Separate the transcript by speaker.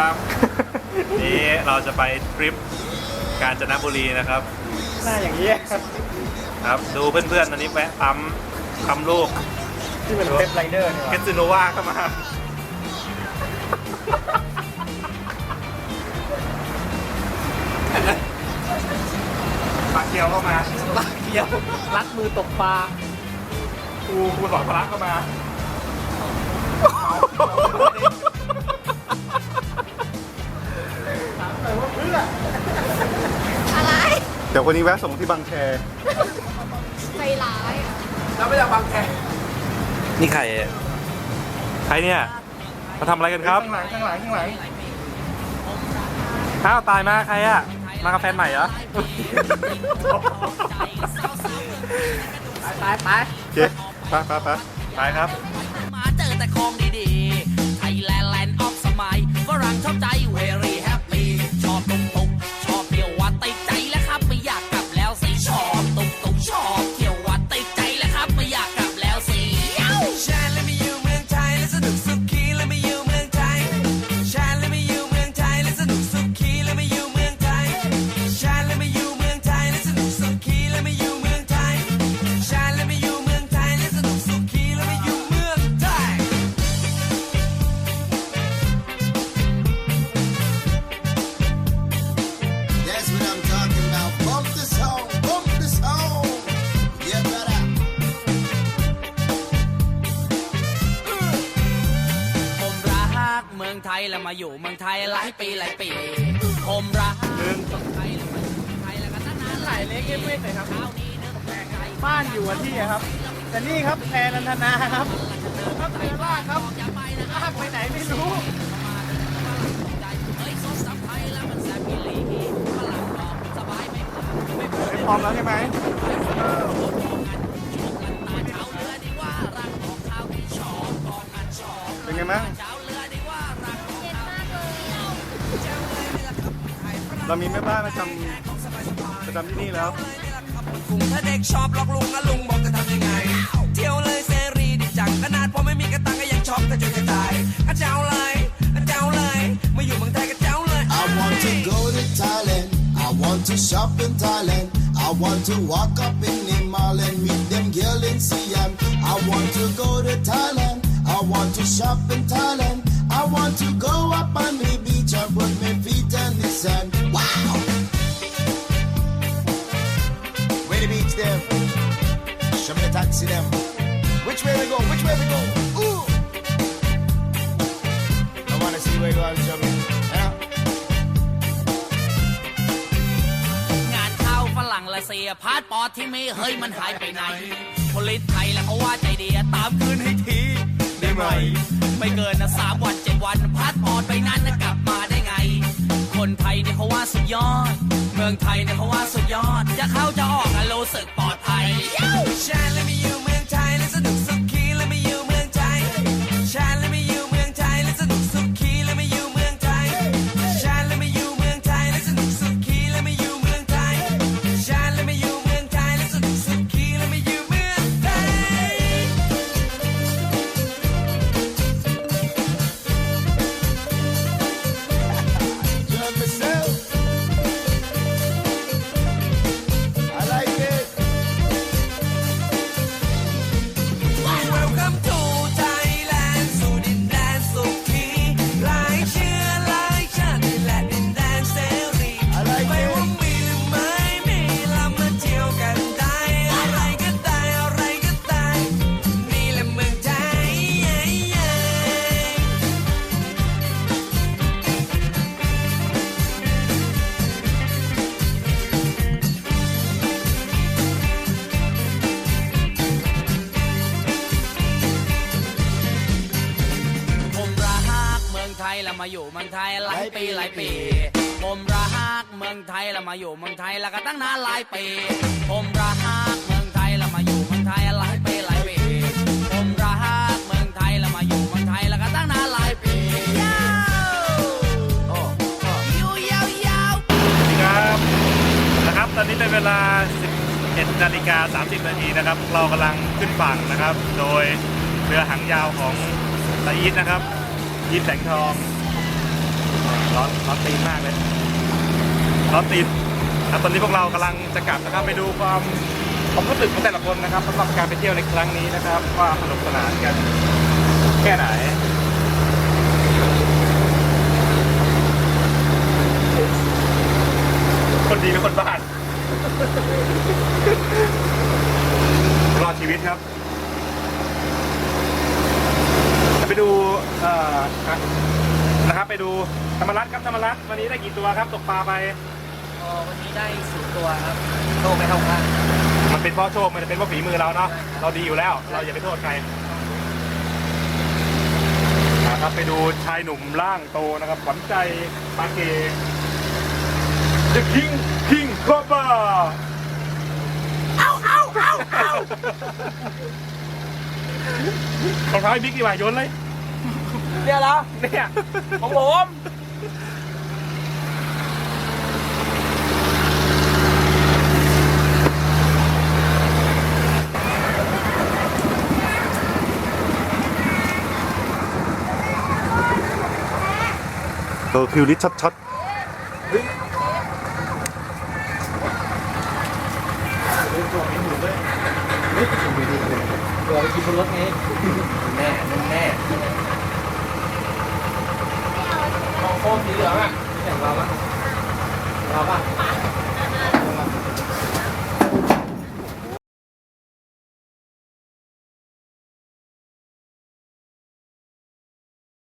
Speaker 1: ครับนี่เราจะไปทริปกาญจนบุรีนะครับ
Speaker 2: หน้าอย่างนี้ย
Speaker 1: ครับ ดูเพื่อนๆตอนนี้แวะปั๊มปั๊มลูก
Speaker 2: ที่เป็นเปปไรเดอร์เนี่ย
Speaker 1: เกสซิโนวาเข้ามา ปากเกียวเข้ามา
Speaker 2: ลากเกียวรัดมือตกปลา
Speaker 1: ครูครูสอนพละเข้ามา
Speaker 3: เดี๋ยวคนนี้แวะส่งที่บางแค
Speaker 4: ใจร้ายอะ
Speaker 2: แล้วไม่อยากบางแค
Speaker 1: นี่ใครใครเนี่ย มาทำอะไรกันครับ
Speaker 2: ข้างหลังข้างหลังข้างหลัง
Speaker 1: ข้าวตายมาใครอะมากับแฟนใหม่เหรอ
Speaker 2: ไปไป
Speaker 3: โอเคไปไปไป
Speaker 1: ไปครับ
Speaker 5: มาเจอแต่ของดีๆ ไทยแลนด์แลนด์ออฟสมัยฝรั่งชอบใจ very happy ทยแล้วมาอยู่เมืองไทยหลายปีหลายปีผมรักเมืองไทยแล้วมาอยู่เมืองไทยแล้วก็ตั้งนานห
Speaker 2: ไหลา
Speaker 5: ย
Speaker 2: เล็กเล็กเลยครับ
Speaker 5: คราวนี้นึกแปลกใจ
Speaker 2: บ้านอยู่กับที่อะครับแต่นี่ครับแพรนันทนาครับครับเรือลากครับ
Speaker 5: อย่าไปนะ
Speaker 2: ลากไปไหนไม่รู้
Speaker 5: เฮ้ยโซสับไทยแล้วมันแซ่บอีหลีฝรั่งบอกสบายไม่ผ่านไม่ผ่าน
Speaker 2: พร้อมแล้วใช่ไหม
Speaker 5: เช้าเรือดี
Speaker 3: เรา
Speaker 4: มี
Speaker 3: แม่บ้านประจำประจำที่นี่แล้ว
Speaker 5: กรุงถ้าเด็กชอบหลอกลุงอะลุงบอกจะทำยังไง เที่ยวเลยเสรีดีจังขนาดพอไม่มีกระตังก็ยังชอบกระจุยกระจายอะเจ้าเลยอะเจ้าเลยมาอยู่เมืองไทยก็เจ้าเลย
Speaker 6: I want to go to Thailand. I want to shop in Thailand. I want to walk up in the mall and meet them girl in Siam. I want to go to Thailand. I want to shop in Thailand. I want to go up on the beach and put my feet in sand. Wow! Where the beach them? Show me the taxi them. Which way we go? Which way we go? Ooh! I wanna see where you are, show me. Yeah.
Speaker 5: งานเข้าฝรั่งละเสียพาสปอร์ตที่มีเฮ้ยมันหายไปไหนผลิตไทยแล้วเขาว่าใจเดีอะตามคืนให้ที ได้ไหม ไม่เกินนะสามวันเจ็ดวันพาสปอร์ตไปนั้นนะกลับ เนี่ยเขาว่าสุดยอด เมืองไทยเนี่ยเขาว่าสุดยอด จะเข้าจะออกอะรู้สึกปลอดภัยแชร์แมาอยู่เมืองไทยหลายปีหลายปี ผมรักเมืองไทยแล้วมาอยู่เมืองไทยแล้วก็ตั้งนานหลายปี ผมรักเมืองไทยแล้วมาอยู่เมืองไทยหลายปีหลายปี ผมรักเมืองไทยแล้วมาอยู่เมืองไทยแล้วก็ตั้งนานหลายปียาวอยู่ยาวยาว
Speaker 1: ครับนะครับ ตอนนี้เป็นเวลา 11นาฬิกา30นาทีนะครับ เรากำลังขึ้นฝั่งนะครับ โดยเรือหางยาวของตาอีทนะครับอีทแสงทอง ร้อนร้อนตีนมากเลยร้อนตีนอะตอนนี้พวกเรากำลังจะกลับนะครับไปดูความความรู้สึกของแต่ละคนนะครับสำหรับการไปเที่ยวในครั้งนี้นะครับ ว่าสนุกสนานกันแค่ไหนคนดีเป็นคนบ้านรอดชีวิตครับไปดูเอ่อ นะครับ ไปดูธรรมรัตน์ครับธรรมรัตน์วันนี้ได้กี่ตัวครับตกปลาไป
Speaker 2: วันนี้ได้สูตัวครับโตไม่เท่ากัน
Speaker 1: มันเป็นเพราะโชคมันเป็นเพราะฝีมือเราเนาะเราดีอยู่แล้ว เราอย่าไปโทษใครนะครับไปดูชายหนุ่มร่างโตนะครับขวัญใจปาเก The King King Cobra เอาเอาเอาเอารองเท้าไอ้บิ๊กดีกว่าโยนเลย
Speaker 2: เนี่ยเหรอ
Speaker 1: เนี่ย
Speaker 2: ของผม
Speaker 3: เออคิวลิสชัด
Speaker 2: เดี๋ยวไปกินบนรถไงแน่แน่ของ โคมสีเหลืองอะแข่งเราปะเราปะ